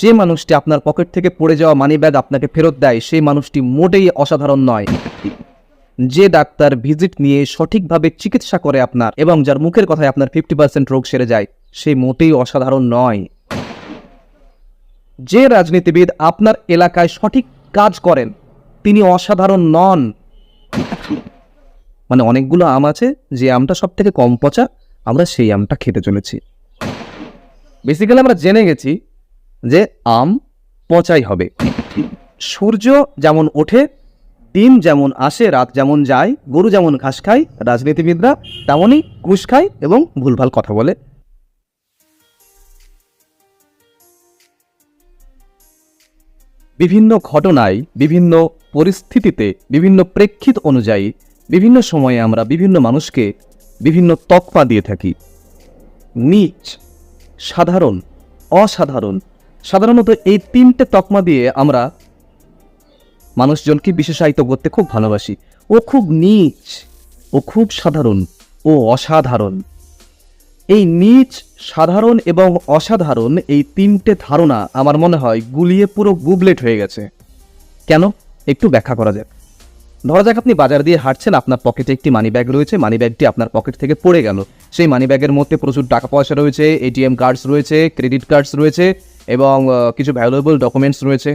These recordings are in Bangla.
যে মানুষটি আপনার পকেট থেকে পড়ে যাওয়া মানি ব্যাগ আপনাকে ফেরত দেয়, সেই মানুষটি মোটেই অসাধারণ নয়। যে ডাক্তার ভিজিট নিয়ে সঠিকভাবে চিকিৎসা করে আপনার এবং যার মুখের কথায় আপনার ফিফটি পার্সেন্ট রোগ সেরে যায়, সে মোটেই অসাধারণ নয়। যে রাজনীতিবিদ আপনার এলাকায় সঠিক কাজ করেন, তিনি অসাধারণ নন। মানে অনেকগুলো আম আছে, যে আমটা সব থেকে কম পচা, আমরা সেই আমটা খেতে চলেছি। বেসিক্যালি আমরা জেনে গেছি যে আম পচাই হবে। সূর্য যেমন ওঠে, দিন যেমন আসে, রাত যেমন যায়, গরু যেমন ঘাস খায়, রাজনীতিবিদরা তেমনই ঘুষ খায় এবং ভুলভাল কথা বলে। বিভিন্ন ঘটনায়, বিভিন্ন পরিস্থিতিতে, বিভিন্ন প্রেক্ষিত অনুযায়ী, বিভিন্ন সময়ে আমরা বিভিন্ন মানুষকে বিভিন্ন তকপা দিয়ে থাকি। নিচ, সাধারণ, অসাধারণ সাধারণত এই তিনটে তকমা দিয়ে আমরা মানুষজনকে বিশেষায়িত করতে খুব ভালোবাসি। ও খুব নিচ, ও খুব সাধারণ, ও অসাধারণ। এই নিচ, সাধারণ এবং অসাধারণ এই তিনটে ধারণা আমার মনে হয় গুলিয়ে পুরো গুবলেট হয়ে গেছে। কেন? একটু ব্যাখ্যা করা যাক। ধরা যাক আপনি বাজার দিয়ে হাঁটছেন, আপনার পকেটে একটি মানি ব্যাগ রয়েছে মানি ব্যাগটি আপনার পকেট থেকে পড়ে গেল। সেই মানি ব্যাগের মধ্যে প্রচুর টাকা পয়সা রয়েছে, এটিএম কার্ডস রয়েছে, ক্রেডিট কার্ডস রয়েছে এবং কিছু ভ্যালুয়েবল ডকুমেন্টস রয়েছে।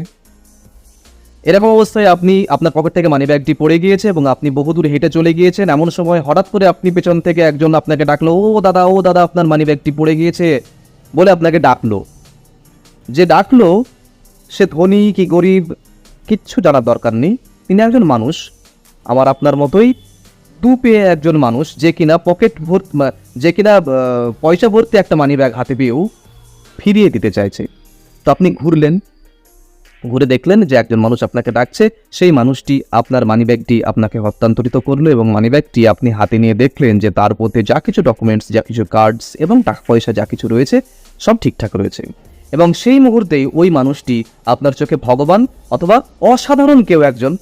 এরকম অবস্থায় আপনি আপনার পকেট থেকে মানি ব্যাগটি পড়ে গিয়েছে এবং আপনি বহুদূর হেঁটে চলে গিয়েছেন। এমন সময় হঠাৎ করে আপনি পেছন থেকে একজন আপনাকে ডাকলো, ও দাদা ও দাদা, আপনার মানি ব্যাগটি পড়ে গিয়েছে। বলে আপনাকে ডাকলো। যে ডাকলো, সে ধনী কি গরিব কিচ্ছু জানার দরকার নেই। তিনি একজন মানুষ, আমার আপনার মতোই দু পেয়ে একজন মানুষ, যে কিনা পকেট ভর্তি যে কিনা পয়সা ভর্তি একটা মানি ব্যাগ হাতে পেয়েও ফিরিয়ে দিতে চাইছে। তো আপনি ঘুরলেন, ঘুরে দেখলেন যে একজন মানুষ আপনাকে ডাকছে, সেই মানুষটি আপনার মানিব্যাগটি আপনাকে হস্তান্তরিত করল এবং মানিব্যাগটি আপনি হাতে নিয়ে দেখলেন যে তার মধ্যে যা কিছু ডকুমেন্টস যা কিছু কার্ডস এবং টাকা পয়সা যা কিছু রয়েছে, সব ঠিকঠাক রয়েছে। এবং সেই মুহূর্তেই ওই মানুষটি আপনার চোখে ভগবান অথবা অসাধারণ কেউ একজন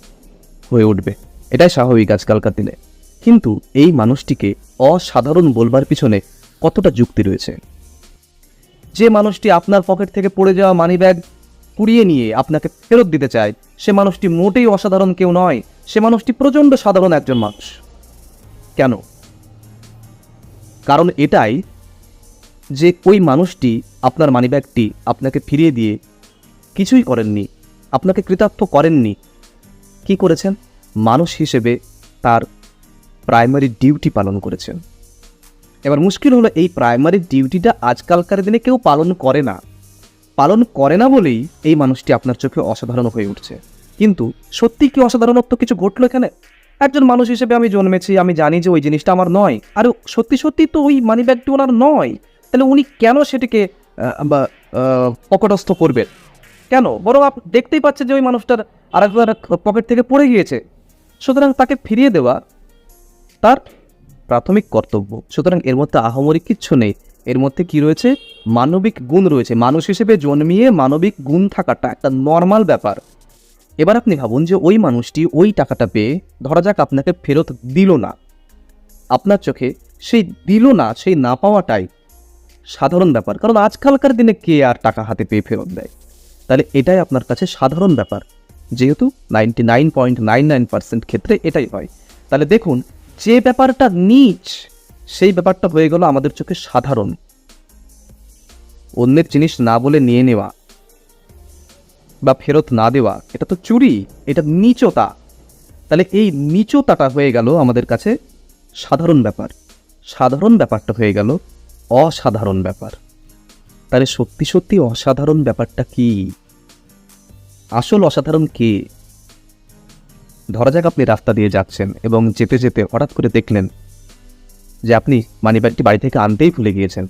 হয়ে উঠবে। এটাই স্বাভাবিক আজকালকার দিনে। কিন্তু এই মানুষটিকে অসাধারণ বলবার পিছনে কতটা যুক্তি রয়েছে? যে মানুষটি আপনার পকেট থেকে পড়ে যাওয়া মানিব্যাগ কুড়িয়ে নিয়ে আপনাকে ফেরত দিতে চায়, সে মানুষটি মোটেই অসাধারণ কেউ নয়। সে মানুষটি প্রচণ্ড সাধারণ একজন মানুষ। কেন? কারণ এটাই যে ওই মানুষটি আপনার মানিব্যাগটি আপনাকে ফিরিয়ে দিয়ে কিছুই করেননি, আপনাকে কৃতার্থ করেননি। কি করেছেন? মানুষ হিসেবে তার প্রাইমারি ডিউটি পালন করেছেন। এবার মুশকিল হলো এই প্রাইমারি ডিউটিটা আজকালকার দিনে কেউ পালন করে না। পালন করে না বলেই এই মানুষটি আপনার চোখে অসাধারণ হয়ে উঠছে। কিন্তু সত্যি কি অসাধারণত্ব কিছু ঘটলো এখানে? একজন মানুষ হিসেবে আমি জন্মেছি, আমি জানি যে ওই জিনিসটা আমার নয়। আর সত্যি সত্যি তো ওই মানি ব্যাগটি ওনার নয়। তাহলে উনি কেন সেটিকে পকেটস্থ করবেন? কেন? বরং আপ, দেখতেই পাচ্ছেন যে ওই মানুষটার আরেকবার পকেট থেকে পড়ে গিয়েছে। সুতরাং তাকে ফিরিয়ে দেওয়া, তার প্রাথমিক কর্তব্য। সুতরাং এর মধ্যে আহামরি কিচ্ছু নেই। এর মধ্যে কি রয়েছে? মানবিক গুণ রয়েছে। মানুষ হিসেবে জন্মিয়ে মানবিক গুণ থাকাটা একটা নর্মাল ব্যাপার। এবার আপনি ভাবুন যে ওই মানুষটি ওই টাকাটা পেয়ে, ধরা যাক আপনাকে ফেরত দিল না। আপনার চোখে সেই দিল না, সেই না পাওয়াটাই সাধারণ ব্যাপার। কারণ আজকালকার দিনে কে আর টাকা হাতে পেয়ে ফেরত দেয়? তাহলে এটাই আপনার কাছে সাধারণ ব্যাপার। যেহেতু ninety nine point nine nine percent ক্ষেত্রে এটাই হয়। তাহলে দেখুন যে ব্যাপারটা নিচ, সেই ব্যাপারটা হয়ে গেল আমাদের চোখে সাধারণ। অন্যের জিনিস না বলে নিয়ে নেওয়া বা ফেরত না দেওয়া, এটা তো চুরি, এটা নিচতা। তাহলে এই নিচতাটা হয়ে গেল আমাদের কাছে সাধারণ ব্যাপার। সাধারণ ব্যাপারটা হয়ে গেল অসাধারণ ব্যাপার। তাহলে সত্যি সত্যি অসাধারণ ব্যাপারটা কি? আসল অসাধারণ কি? ধরা যাক আপনি রাস্তা দিয়ে যাচ্ছেন এবং যেতে যেতে হঠাৎ করে দেখলেন যে আপনি মানিব্যাগটি বাড়ি থেকে আনতেই ভুলে গিয়েছেন।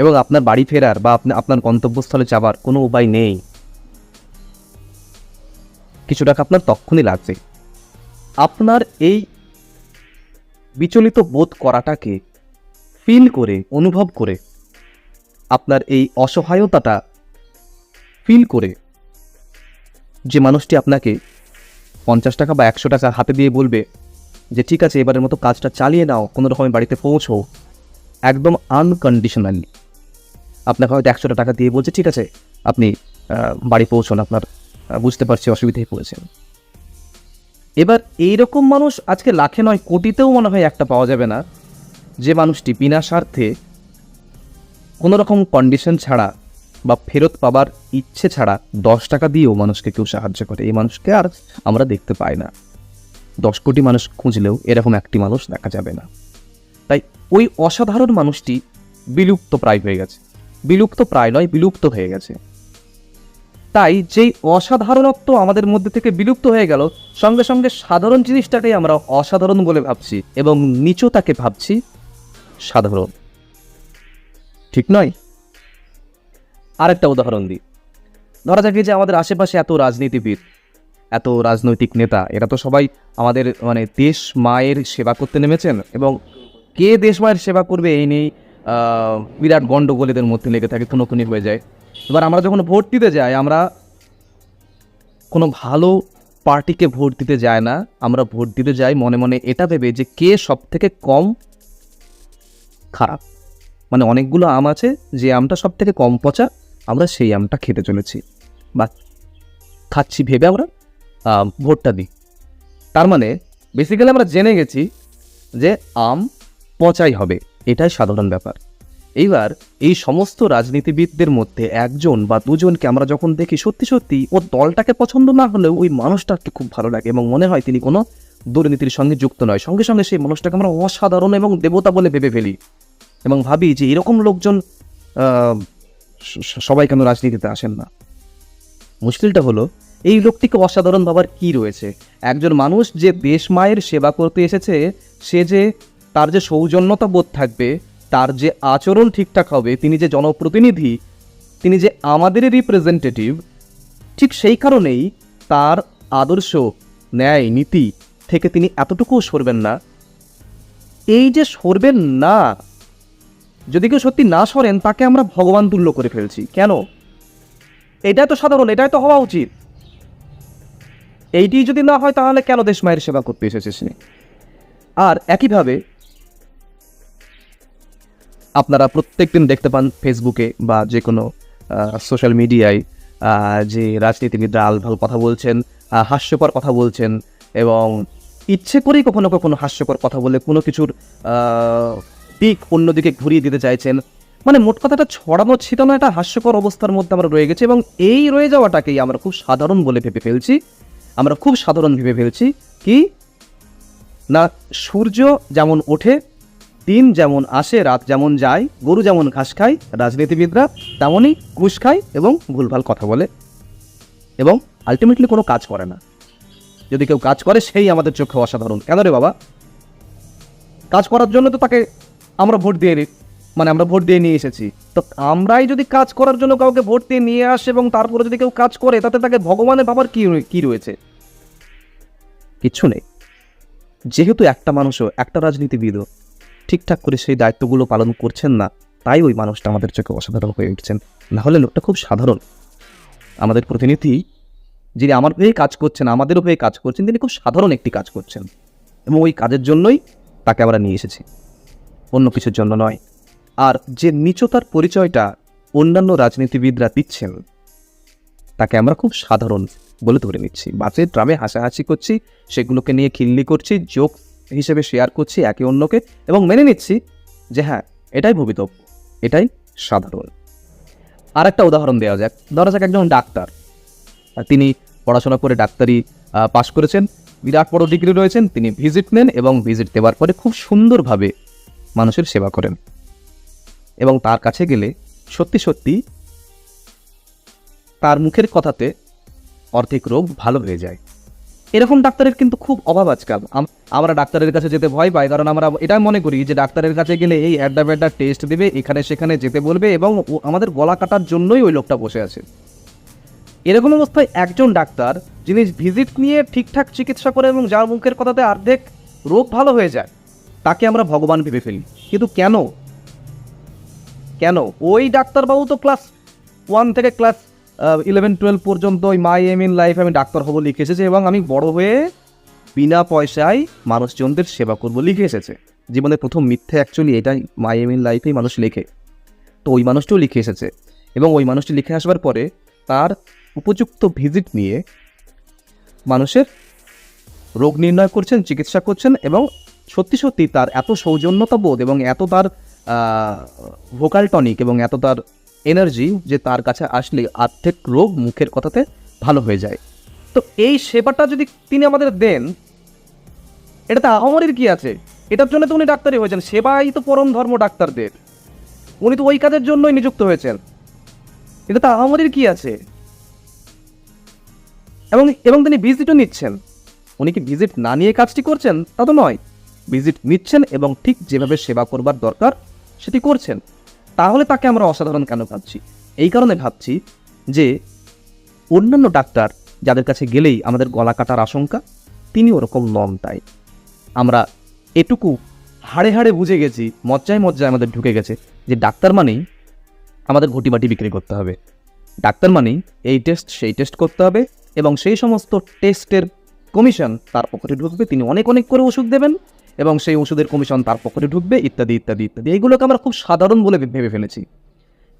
এবং আপনার বাড়ি ফেরার বা আপনি, আপনার গন্তব্যস্থলে যাবার কোনো উপায় নেই। কিছু টাকা আপনার তক্ষুনি লাগবে আপনার এই বিচলিত বোধ করাটাকে ফিল করে, অনুভব করে, আপনার এই অসহায়তাটা ফিল করে যে মানুষটি আপনাকে পঞ্চাশ টাকা বা একশো টাকা হাতে দিয়ে বলবে যে, ঠিক আছে, এবারের মতো কাজটা চালিয়ে নাও, কোনো রকমের বাড়িতে পৌঁছো একদম আনকন্ডিশনালি আপনাকে হয়তো একশোটা টাকা দিয়ে বলছে, ঠিক আছে, আপনি বাড়ি পৌঁছন, আপনার বুঝতে পারছি অসুবিধায় পড়েছেন। এবার এইরকম মানুষ আজকে লাখে নয় কোটিতেও মনে হয় একটা পাওয়া যাবে না। যে মানুষটি বিনা স্বার্থে কোনো রকম কন্ডিশন ছাড়া বা ফেরত পাবার ইচ্ছে ছাড়া দশ টাকা দিয়েও মানুষকে কেউ সাহায্য করে। এই মানুষকে আর আমরা দেখতে পাই না। দশ কোটি মানুষ খুঁজলেও এরকম একটি মানুষ দেখা যাবে না। তাই ওই অসাধারণ মানুষটি বিলুপ্ত প্রায় হয়ে গেছে। বিলুপ্ত প্রায় নয়, বিলুপ্ত হয়ে গেছে। তাই যেই অসাধারণত্ব আমাদের মধ্যে থেকে বিলুপ্ত হয়ে গেল, সঙ্গে সঙ্গে সাধারণ জিনিসটাকেই আমরা অসাধারণ বলে ভাবছি এবং নিচতাকে ভাবছি সাধারণ। ঠিক নয়? আরেকটা উদাহরণ দিই। ধরা যাক যে আমাদের আশেপাশে এত রাজনীতিবিদ, এত রাজনৈতিক নেতা, এরা তো সবাই আমাদের মানে দেশ মায়ের সেবা করতে নেমেছেন এবং কে দেশ মায়ের সেবা করবে এই নিয়েই বিরাট গণ্ডগোল এদের মধ্যে লেগে থাকে, খুনোখুনি হয়ে যায়। এবার আমরা যখন ভোট দিতে যাই, আমরা কোনো ভালো পার্টিকে ভোট দিতে যায় না, আমরা ভোট দিতে যাই মনে মনে এটা ভেবে যে কে সব থেকে কম খারাপ। মানে অনেকগুলো আম আছে, যে আমটা সব থেকে কম পচা আমরা সেই আমটা খেতে চলেছি। বা খাচ্ছি ভেবে আমরা ভোটটা দিই। তার মানে বেসিক্যালি আমরা জেনে গেছি যে আম পচাই হবে, এটাই সাধারণ ব্যাপার। এইবার এই সমস্ত রাজনীতিবিদদের মধ্যে একজন বা দুজনকে আমরা যখন দেখি, সত্যি সত্যি ওর দলটাকে পছন্দ না হলেও ওই মানুষটাকে খুব ভালো লাগে এবং মনে হয় তিনি কোনো দুর্নীতির সঙ্গে যুক্ত নয়। সঙ্গে সঙ্গে সেই মানুষটাকে আমরা অসাধারণ এবং দেবতা বলে ভেবে ফেলি এবং ভাবি যে এরকম লোকজন সবাই কেন রাজনীতিতে আসেন না? মুশকিলটা হলো, এই লোকটিকে অসাধারণ ভাবার কি রয়েছে? একজন মানুষ যে দেশ মায়ের সেবা করতে এসেছে, সে যে তার যে সৌজন্যতা বোধ থাকবে, তার যে আচরণ ঠিকঠাক হবে, তিনি যে জনপ্রতিনিধি, তিনি যে আমাদেরই রিপ্রেজেন্টেটিভ ঠিক সেই কারণেই তার আদর্শ, ন্যায়, নীতি থেকে তিনি এতটুকুও সরবেন না। এই যে সরবেন না যদি কেউ সত্যি না সরেন, তাকে আমরা ভগবান তুল্য করে ফেলছি। কেন? এটাই তো সাধারণ, এটাই তো হওয়া উচিত। এইটি যদি না হয়, তাহলে কেন দেশ মায়ের সেবা করতে এসেছে সে আর একইভাবে, আপনারা প্রত্যেকদিন দেখতে পান ফেসবুকে বা যে কোনো সোশ্যাল মিডিয়ায় যে রাজনীতিবিদরা আলভাল কথা বলছেন হাস্যকর কথা বলছেন, এবং ইচ্ছে করেই কখনো কখনো হাস্যকর কথা বলে কোনো কিছুর দিক অন্যদিকে ঘুরিয়ে দিতে চাইছেন। মানে মোট কথাটা ছড়ানো ছিটানো একটা হাস্যকর অবস্থার মধ্যে আমরা রয়ে গেছি এবং এই রয়ে যাওয়াটাকেই আমরা খুব সাধারণ বলে ভেবে ফেলছি। আমরা খুব সাধারণ ভেবে ফেলছি কি? না, সূর্য যেমন ওঠে, দিন যেমন আসে, রাত যেমন যায়, গরু যেমন ঘাস খায়, রাজনীতিবিদরা তেমনই ঘুষ খায় এবং ভুলভাল কথা বলে এবং আলটিমেটলি কোনো কাজ করে না। যদি কেউ কাজ করে, সেই আমাদের চোখে অসাধারণ। কেন রে বাবা? কাজ করার জন্য তো তাকে আমরা ভোট দিয়ে মানে আমরা ভোট দিয়ে নিয়ে এসেছি। তো আমরাই যদি কাজ করার জন্য কাউকে ভোট দিয়ে নিয়ে আসে এবং তারপরে যদি কেউ কাজ করে, তাতে তাকে ভগবানের বাবার কি কি রয়েছে? কিচ্ছু নেই। যেহেতু একটা মানুষও, একটা রাজনীতিবিদও ঠিকঠাক করে সেই দায়িত্বগুলো পালন করছেন না, তাই ওই মানুষটা আমাদের চোখে অসাধারণ হয়ে উঠছেন। না হলে লোকটা খুব সাধারণ। আমাদের প্রতিনিধি যিনি আমার হয়ে কাজ করছেন, আমাদেরও হয়ে কাজ করছেন, তিনি খুব সাধারণ একটি কাজ করছেন। এবং ওই কাজের জন্যই তাকে আমরা নিয়ে এসেছি। অন্য কিছুর জন্য নয়। আর যে নিচতার পরিচয়টা অন্যান্য রাজনীতিবিদরা দিচ্ছেন, তাকে আমরা খুব সাধারণ বলে ধরে নিচ্ছি। বাসে ড্রামে হাসাহাসি করছি, সেগুলোকে নিয়ে খিল্লি করছি যোগ হিসেবে শেয়ার করছি একে অন্যকে এবং মেনে নিচ্ছি যে হ্যাঁ এটাই ভবিতব্য, এটাই সাধারণ। আর একটা উদাহরণ দেওয়া যাক। ধরা যাক একজন ডাক্তার। তিনি পড়াশোনা করে ডাক্তারি পাশ করেছেন, বিরাট বড় ডিগ্রি রয়েছেন, তিনি ভিজিট নেন এবং ভিজিট দেওয়ার পরে খুব সুন্দরভাবে মানুষের সেবা করেন। এবং তার কাছে গেলে সত্যি সত্যি তার মুখের কথাতে অর্ধেক রোগ ভালো হয়ে যায়। এরকম ডাক্তারের কিন্তু খুব অভাব আজকাল। আম- আমরা ডাক্তারের কাছে যেতে ভয় পাই, কারণ আমরা এটা মনে করি যে ডাক্তারের কাছে গেলে এই অ্যাডা ব্যাডা টেস্ট দেবে, এখানে সেখানে যেতে বলবে এবং আমাদের গলা কাটার জন্যই ওই লোকটা বসে আছে। এরকম অবস্থায় একজন ডাক্তার, যিনি ভিজিট নিয়ে ঠিকঠাক চিকিৎসা করে এবং যার মুখের কথাতে অর্ধেক রোগ ভালো হয়ে যায় তাকে আমরা ভগবান ভেবে ফেলি। কিন্তু কেন? কেন? ওই ডাক্তারবাবু তো ক্লাস ওয়ান থেকে ক্লাস ইলেভেন টুয়েলভ পর্যন্ত ওই মাই এম ইন লাইফ আমি ডাক্তার হব লিখে এসেছে এবং আমি বড় হয়ে বিনা পয়সায় মানুষজনদের সেবা করব লিখে এসেছে। জীবনের প্রথম মিথ্যে অ্যাকচুয়ালি এটাই মাই এম ইন লাইফেই মানুষ লেখে। তো ওই মানুষটিও লিখে এসেছে এবং ওই মানুষটি লিখে আসবার পরে তার উপযুক্ত ভিজিট নিয়ে মানুষের রোগ নির্ণয় করছেন, চিকিৎসা করছেন এবং সত্যি সত্যি তার এত সৌজন্যতা বোধ এবং এত তার ভোকাল টনিক এবং এত তার এনার্জি যে তার কাছে আসলে আর্থিক রোগ মুখের কথাতে ভালো হয়ে যায়। তো এই সেবাটা যদি তিনি আমাদের দেন এটাতে আহামরির কি আছে? এটার জন্য তো উনি ডাক্তারই হয়েছেন, সেবাই তো পরম ধর্ম ডাক্তারদের। উনি তো ওই কাজের জন্যই নিযুক্ত হয়েছেন। এটা তো আহামরির কি আছে? এবং এবং তিনি ভিজিটও নিচ্ছেন। উনি কি ভিজিট না নিয়ে কাজটি করছেন? তা তো নয়। ভিজিট নিচ্ছেন এবং ঠিক যেভাবে সেবা করবার দরকার সেটি করছেন। তাহলে তাকে আমরা অসাধারণ কেন ভাবছি? এই কারণে ভাবছি যে অন্যান্য ডাক্তার যাদের কাছে গেলেই আমাদের গলা কাটার আশঙ্কা, তিনি ওরকম নন তাই। আমরা এটুকু হাড়ে হাড়ে বুঝে গেছি, মজ্জায় মজ্জায় আমাদের ঢুকে গেছে যে ডাক্তার মানেই আমাদের ঘটিবাটি বিক্রি করতে হবে। ডাক্তার মানেই এই টেস্ট, সেই টেস্ট করতে হবে এবং সেই সমস্ত টেস্টের কমিশন তার পকেটে ঢুকবে। তিনি অনেক অনেক করে ওষুধ দেবেন। এবং সেই ওষুধের কমিশন তার পকেটে ঢুকবে, ইত্যাদি ইত্যাদি ইত্যাদি। এইগুলোকে আমরা খুব সাধারণ বলে ভেবে ফেলেছি।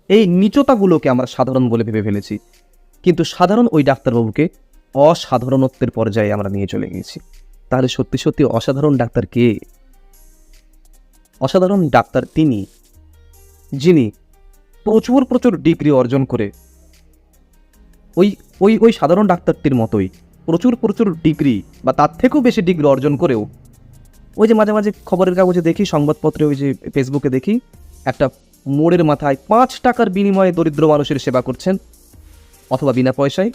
এই নিচতাগুলোকে আমরা সাধারণ বলে ভেবে ফেলেছি। কিন্তু সাধারণ ওই ডাক্তারবাবুকে অসাধারণত্বের পর্যায়ে আমরা নিয়ে চলে গিয়েছি। তাহলে সত্যি সত্যি অসাধারণ ডাক্তার কে? অসাধারণ ডাক্তার তিনি, যিনি প্রচুর প্রচুর ডিগ্রি অর্জন করে ওই ওই ওই সাধারণ ডাক্তারটির মতোই প্রচুর প্রচুর ডিগ্রি বা তার থেকেও বেশি ডিগ্রি অর্জন করেও ওই যে মাঝে মাঝে খবরের কাগজে দেখি, সংবাদপত্রে ওই যে ফেসবুকে দেখি, একটা মোড়ের মাথায় পাঁচ টাকার বিনিময়ে দরিদ্র মানুষের সেবা করছেন, অথবা বিনা পয়সায়।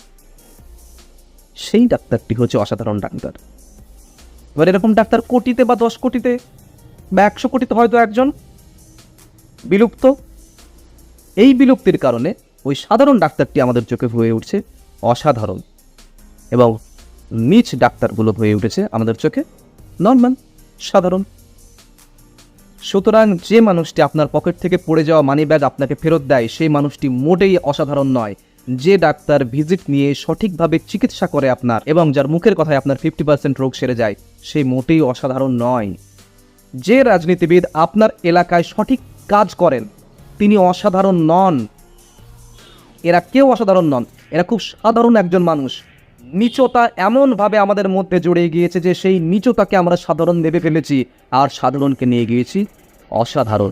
সেই ডাক্তারটি হচ্ছে অসাধারণ ডাক্তার। এবার এরকম ডাক্তার কোটিতে বা দশ কোটিতে বা একশো কোটিতে হয়তো একজন বিলুপ্ত। এই বিলুপ্তির কারণে ওই সাধারণ ডাক্তারটি আমাদের চোখে হয়ে উঠছে অসাধারণ এবং নিচ ডাক্তারগুলো হয়ে উঠেছে আমাদের চোখে। নর্মাল সাধারণ। সুতরাং যে মানুষটি আপনার পকেট থেকে পড়ে যাওয়া মানি ব্যাগ আপনাকে ফেরত দেয়, সেই মানুষটি মোটেই অসাধারণ নয়। যে ডাক্তার ভিজিট নিয়ে সঠিকভাবে চিকিৎসা করে আপনার এবং যার মুখের কথায় আপনার ফিফটি পার্সেন্ট রোগ সেরে যায়, সে মোটেই অসাধারণ নয়। যে রাজনীতিবিদ আপনার এলাকায় সঠিক কাজ করেন, তিনি অসাধারণ নন। এরা কেউ অসাধারণ নন, এরা খুব সাধারণ একজন মানুষ। নিচতা এমনভাবে আমাদের মধ্যে জড়িয়ে গিয়েছে যে সেই নিচতাকে আমরা সাধারণ ভেবে ফেলেছি, আর সাধারণকে নিয়ে গিয়েছি অসাধারণ।